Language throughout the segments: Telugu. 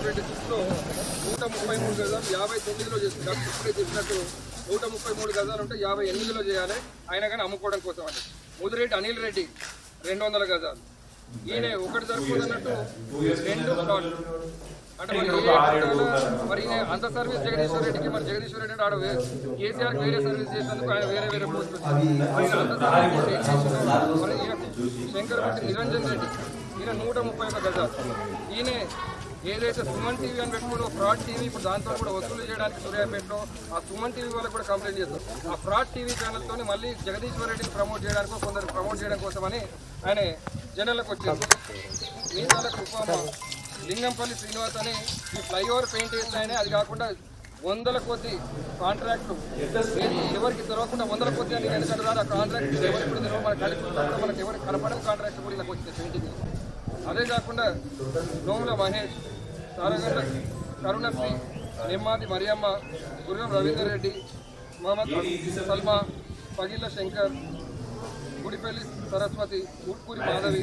ట్వంటీ సిక్స్లో నూట ముప్పై మూడు గజాలు యాభై తొమ్మిదిలో చేసింది డాక్టర్ ఇప్పుడే చెప్పినట్టు నూట ముప్పై మూడు గజాలు ఉంటే యాభై ఎనిమిదిలో చేయాలి అయినా కానీ అమ్ముకోవడం కోసం అని ముదిరెడ్డి అనిల్ రెడ్డి రెండు వందల గజాలు ఈయన ఒకటి సరిపోదన్నట్టు రెండు ప్లాట్లు అంటే మరి అంత సర్వీస్ జగదీశ్వర్ రెడ్డికి మరి జగదీశ్వర్ రెడ్డి ఆడ కేసీఆర్ వేరే సర్వీస్ చేసినందుకు ఆయన వేరే వేరే పోస్ట్. ఆయన అంత సర్వీస్ శంకర్ రెడ్డి నిరంజన్ రెడ్డి ఈయన నూట ముప్పై ఒక్క గజాలు. ఈయన ఏదైతే సుమన్ టీవీ అని పెట్టుకుని ఫ్రాడ్ టీవీ ఇప్పుడు దాంతో కూడా వసూలు చేయడానికి సూర్యాపేటలో ఆ సుమన్ టీవీ వాళ్ళకి కూడా కంప్లైంట్ చేస్తారు ఆ ఫ్రాడ్ టీవీ ఛానల్తో మళ్ళీ జగదీశ్వర్ రెడ్డిని ప్రమోట్ చేయడానికి కొందరు ప్రమోట్ చేయడం కోసమని ఆయన జనాలకు వచ్చింది మీసాల కృపమ్మ లింగంపల్లి శ్రీనివాస్ అని ఈ ఫ్లైఓవర్ పెయింట్ వేసినాయని అది కాకుండా వందల కొద్ది కాంట్రాక్టు. ఎవరికి తెరవకుండా వందల కొద్ది అని ఎందుకంటే ఆ కాంట్రాక్ట్. ఎవరికి కూడా తెరవ మనకు కలిపి మనకి ఎవరికి కనపడని కాంట్రాక్ట్ కూడా ఇలా వచ్చింది పెయింటింగ్. అదే కాకుండా నోముల మహేష్ సారగంట కరుణశ్రీ నిమ్మాది మరియమ్మ గుర్రం రవీందర్ రెడ్డి మొహమ్మద్ సల్మా పగిళ్ళ శంకర్ గుడిపల్లి సరస్వతి ఊట్కూరి మాధవి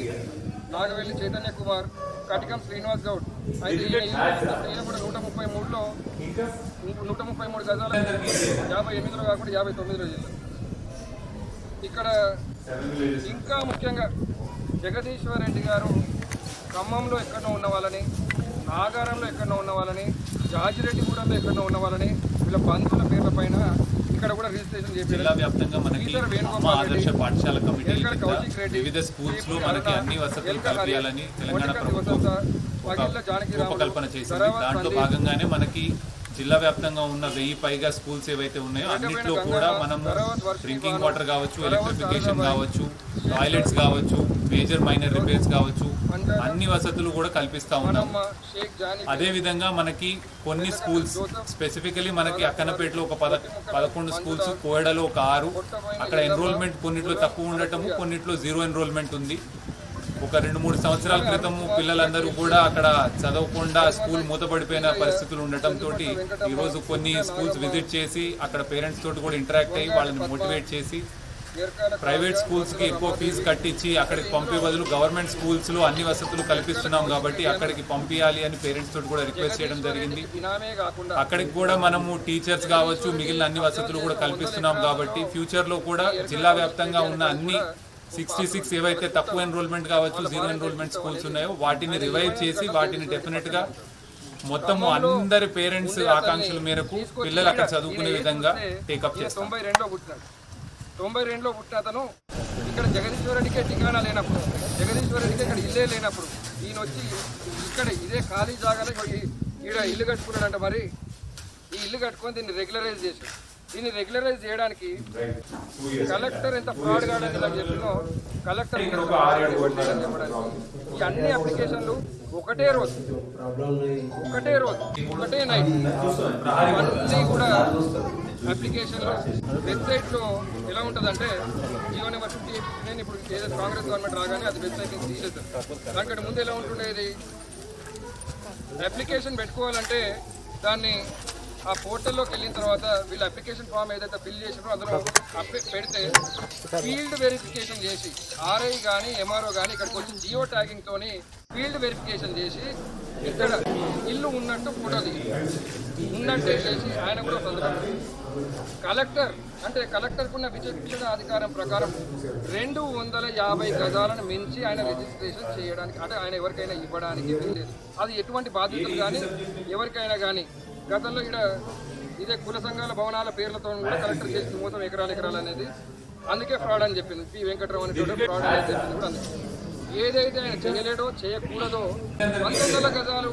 నాగవెల్లి చైతన్య కుమార్ కటికం శ్రీనివాస్ గౌడ్ అయితే ఈయన కూడా నూట ముప్పై మూడులో నూట ముప్పై మూడు గజాల యాభై ఎనిమిదిలో కాకుండా యాభై తొమ్మిదిలో చేశారు. ఇక్కడ ఇంకా ముఖ్యంగా జగదీశ్వర్ రెడ్డి గారు ఖమ్మంలో ఎక్కడో ఉన్న వాళ్ళని నాగారంలో ఎక్కడో ఉన్న వాళ్ళని జాజిరెడ్డిగూడెంలో ఎక్కడో ఉన్న వాళ్ళని వీళ్ళ బంధువుల పేర్ల పైన ఇక్కడ కూడా రిజిస్ట్రేషన్ జిల్లా వ్యాప్తంగా మనకి ఆదర్శ పాఠశాల రెడ్డి, వివిధ స్కూల్స్లో మనకి అన్ని వసతులు కల్పించాలని తెలంగాణ ప్రభుత్వం రూపకల్పన చేసింది. దాంట్లో భాగంగానే మనకి జిల్లా వ్యాప్తంగా ఉన్న వెయ్యి పైగా స్కూల్స్ ఏవైతే ఉన్నాయో అన్నిట్లో కూడా మనము డ్రింకింగ్ వాటర్ కావచ్చు ఎలక్ట్రిఫికేషన్ కావచ్చు టాయిలెట్స్ కావచ్చు మేజర్ మైనర్ రిపేర్స్ కావచ్చు అన్ని వసతులు కూడా కల్పిస్తా ఉన్నాం అమ్మ షేక్ జానీ అదే విధంగా మనకి కొన్ని స్కూల్స్ స్పెసిఫికలీ మనకి అక్కనపేటలో ఒక పద పదకొండు స్కూల్స్ కోయడలో ఒక ఆరు. అక్కడ ఎన్రోల్మెంట్ కొన్నిట్లో తక్కువ ఉండటము కొన్నిట్లో జీరో ఎన్రోల్మెంట్ ఉంది. ఒక రెండు మూడు సంవత్సరాల క్రితము పిల్లలందరూ కూడా అక్కడ చదవకుండా స్కూల్ మూతపడిపోయిన పరిస్థితులు ఉండటం తోటి ఈరోజు కొన్ని స్కూల్స్ విజిట్ చేసి అక్కడ పేరెంట్స్ తోటి కూడా ఇంటరాక్ట్ అయ్యి వాళ్ళని మోటివేట్ చేసి ప్రైవేట్ స్కూల్స్కి ఎక్కువ ఫీజు కట్టించి అక్కడికి పంపే బదులు గవర్నమెంట్ స్కూల్స్లో అన్ని వసతులు కల్పిస్తున్నాం కాబట్టి అక్కడికి పంపించాలి అని పేరెంట్స్ తోటి కూడా రిక్వెస్ట్ చేయడం జరిగింది. అక్కడికి కూడా మనము టీచర్స్ కావచ్చు మిగిలిన అన్ని వసతులు కూడా కల్పిస్తున్నాం కాబట్టి ఫ్యూచర్లో కూడా జిల్లా వ్యాప్తంగా ఉన్న అన్ని సిక్స్టీ సిక్స్ ఏవైతే తక్కువ ఎన్రోల్మెంట్ కావచ్చు జీరో ఎన్రోల్మెంట్ స్కూల్స్ ఉన్నాయో వాటిని రివైవ్ చేసి వాటిని డెఫినెట్గా మొత్తము అందరి పేరెంట్స్ ఆకాంక్షల మేరకు పిల్లలు అక్కడ చదువుకునే విధంగా టేకప్ ఈయన చేస్తాం. తొంభై రెండులో పుట్టినాడు. తొంభై రెండులో పుట్టిన అతను ఇక్కడ జగదీశ్వరుడికే టికానా లేనప్పుడు జగదీశ్వరుడికి ఇక్కడ ఇల్లే లేనప్పుడు ఈయన వచ్చి ఇక్కడ ఇదే ఖాళీ జాగాలో ఈడ ఇల్లు కట్టుకున్నాడంట మరి. ఈ ఇల్లు కట్టుకొని దీన్ని రెగ్యులరైజ్ చేశాడు. దీన్ని రెగ్యులరైజ్ చేయడానికి కలెక్టర్ ఎంత ఫ్రాడ్ కాడని చెప్పినో కలెక్టర్ ఈ అన్ని అప్లికేషన్లు ఒకటే రోజు ఒకటే రోజు ఒకటే నైట్ అన్నీ కూడా అప్లికేషన్లో. వెబ్సైట్లో ఎలా ఉంటుందంటే జియో నెంబర్ ఫిఫ్టీ ఎయిట్ నేను ఇప్పుడు ఏదో కాంగ్రెస్ గవర్నమెంట్ రాగానే అది వెబ్సైట్ నుంచి తీసేస్తారు దానికంటే ముందు ఎలా ఉంటుండేది అప్లికేషన్ పెట్టుకోవాలంటే దాన్ని ఆ పోర్టల్లోకి వెళ్ళిన తర్వాత వీళ్ళు అప్లికేషన్ ఫామ్ ఏదైతే ఫిల్ చేసినారో అందులో పెడితే ఫీల్డ్ వెరిఫికేషన్ చేసి ఆర్ఐ కానీ ఎంఆర్ఓ కానీ ఇక్కడికి వచ్చి జియో ట్యాగింగ్తోని ఫీల్డ్ వెరిఫికేషన్ చేసి ఇక్కడ ఇల్లు ఉన్నట్టు ఫోటో దిగి ఉన్నట్టు చేసి ఆయన కూడా పొందడం కలెక్టర్ అంటే కలెక్టర్కున్న విచక్షణ అధికారం ప్రకారం రెండు వందల యాభై గజాలను మించి ఆయన రిజిస్ట్రేషన్ చేయడానికి అంటే ఆయన ఎవరికైనా ఇవ్వడానికి వీల్లేదు అది ఎటువంటి బాధ్యతలు కానీ ఎవరికైనా కానీ గతంలో ఇక్కడ ఇదే కుల సంఘాల భవనాల పేర్లతో కూడా కలెక్టర్ చేసింది మొత్తం ఎకరాలు ఎకరాలు అనేది అందుకే ఫ్రాడ్ అని చెప్పింది. పి. వెంకటరావు అనేటువంటి ఫ్రాడ్ అని చెప్పింది కూడా అందుకే. ఏదైతే ఆయన చేయలేడో చేయకూడదో వందల గజాలు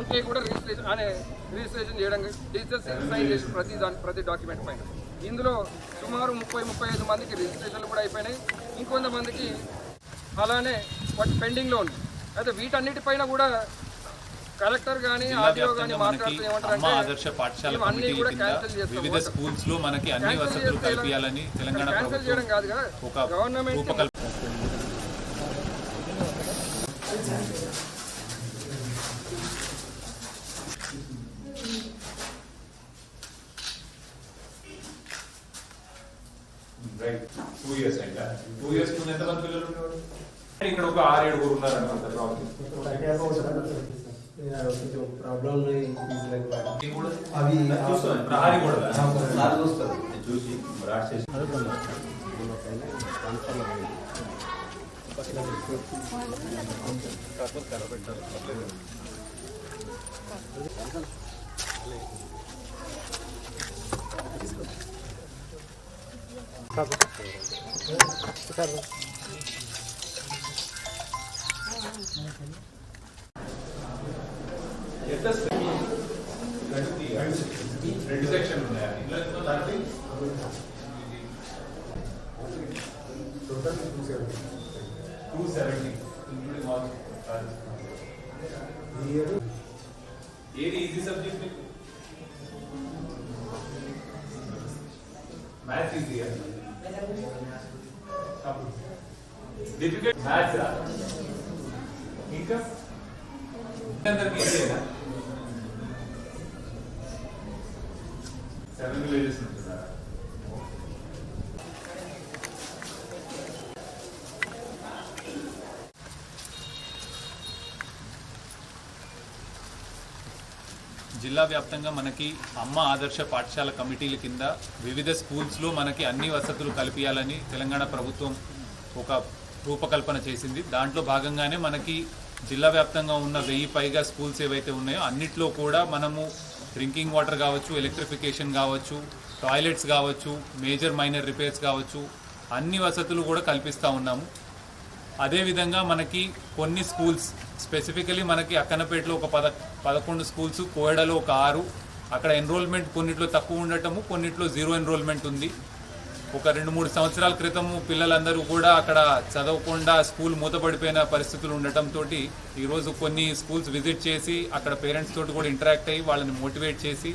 ఉంటే కూడా రిజిస్ట్రేషన్ అనే రిజిస్ట్రేషన్ చేయడం డిజిటల్ సైన్ చేసి ప్రతి దాని ప్రతి డాక్యుమెంట్ పైన. ఇందులో సుమారు ముప్పై ముప్పై ఐదు మందికి రిజిస్ట్రేషన్లు కూడా అయిపోయినాయి. ఇంకొంతమందికి అలానే వాటి పెండింగ్లో ఉంది అయితే వీటన్నిటిపైన కూడా కలెక్టర్ కానీ జిల్లా ఆర్టీఓ కానీ వ్యాప్తంగా మనకి మాట్లాడుతూ అమ్మ ఏమంటారంటే ఆదర్శ పాఠశాల మేము అన్ని కమిటీ కూడా కింద క్యాన్సిల్ చేస్తాం. వివిధ స్కూల్స్లో మనకి అన్ని వసతులు కల్పించాలని తెలంగాణ క్యాన్సిల్ చేయడం ప్రభుత్వం కాదు కదా. ఒక గవర్నమెంట్ రూపకల్పన రైట్ టూ ఇయర్స్ అయిందా టూ ఇయర్స్ ముందు ఎంతమంది పిల్లలు ఉండేవారు ఇక్కడ ఒక ఆరు ఏడుగురు जो प्रॉब्लम नहीं इज़ लाइक व्हाट ये बोल अभी प्रहारी बोल रहा है सारे दोस्त जोशी विराट से हर बंद बोलो पहले ट्रांसफ़र लगाएँगे बस लग ट्रांसफ़र करो बेटा सब सब రెండు సెక్షన్ ఉన్నాయి ఇందులో దాంట్లో టూ సెవెంటీ ఇంక్లూడింగ్ ఆల్ ఏది ఈజీ సబ్జెక్ట్ మీకు మ్యాథ్స్ ఈజీ డిఫికల్ట్ మ్యాథ్స్ ఇంకా అందరికి ఈజీనా సెవెన్ విలేజెస్ ఉంటుందా జిల్లా వ్యాప్తంగా మనకి అమ్మ ఆదర్శ పాఠశాల కమిటీల కింద వివిధ స్కూల్స్లో మనకి అన్ని వసతులు కల్పించాలని తెలంగాణ ప్రభుత్వం ఒక రూపకల్పన చేసింది. దాంట్లో భాగంగానే మనకి జిల్లా వ్యాప్తంగా ఉన్న వెయ్యి పైగా స్కూల్స్ ఏవైతే ఉన్నాయో అన్నిట్లో కూడా మనము డ్రింకింగ్ వాటర్ కావచ్చు ఎలక్ట్రిఫికేషన్ కావచ్చు టాయిలెట్స్ కావచ్చు మేజర్ మైనర్ రిపేర్స్ కావచ్చు అన్ని వసతులు కూడా కల్పిస్తూ ఉన్నాము. అదేవిధంగా మనకి కొన్ని స్కూల్స్ స్పెసిఫికలీ మనకి అక్కనపేటలో ఒక పద పదకొండు స్కూల్స్ కోయడలో ఒక ఆరు అక్కడ ఎన్రోల్మెంట్ కొన్నిట్లో తక్కువ ఉండటము కొన్నిట్లో జీరో ఎన్రోల్మెంట్ ఉంది. ఒక రెండు మూడు సంవత్సరాల క్రితము పిల్లలందరూ కూడా అక్కడ చదవకుండా స్కూల్ మూతపడిపోయిన పరిస్థితులు ఉండటంతో ఈరోజు కొన్ని స్కూల్స్ విజిట్ చేసి అక్కడ పేరెంట్స్ తోటి కూడా ఇంటరాక్ట్ అయ్యి వాళ్ళని మోటివేట్ చేసి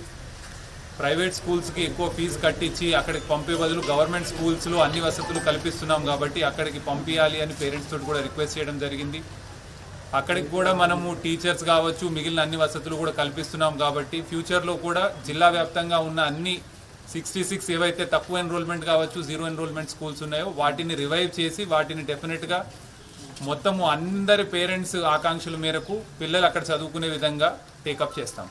ప్రైవేట్ స్కూల్స్కి ఎక్కువ ఫీజు కట్టించి అక్కడికి పంపే బదులు గవర్నమెంట్ స్కూల్స్లో అన్ని వసతులు కల్పిస్తున్నాం కాబట్టి అక్కడికి పంపించాలి అని పేరెంట్స్ తోటి కూడా రిక్వెస్ట్ చేయడం జరిగింది. అక్కడికి కూడా మనము టీచర్స్ కావచ్చు మిగిలిన అన్ని వసతులు కూడా కల్పిస్తున్నాం కాబట్టి ఫ్యూచర్లో కూడా జిల్లా వ్యాప్తంగా ఉన్న అన్ని సిక్స్టీ సిక్స్ ఏవైతే తక్కువ ఎన్రోల్మెంట్ కావచ్చు జీరో ఎన్రోల్మెంట్ స్కూల్స్ ఉన్నాయో వాటిని రివైవ్ చేసి వాటిని డెఫినెట్గా మొత్తము అందరి పేరెంట్స్ ఆకాంక్షల మేరకు పిల్లలు అక్కడ చదువుకునే విధంగా టేకప్ చేస్తాం.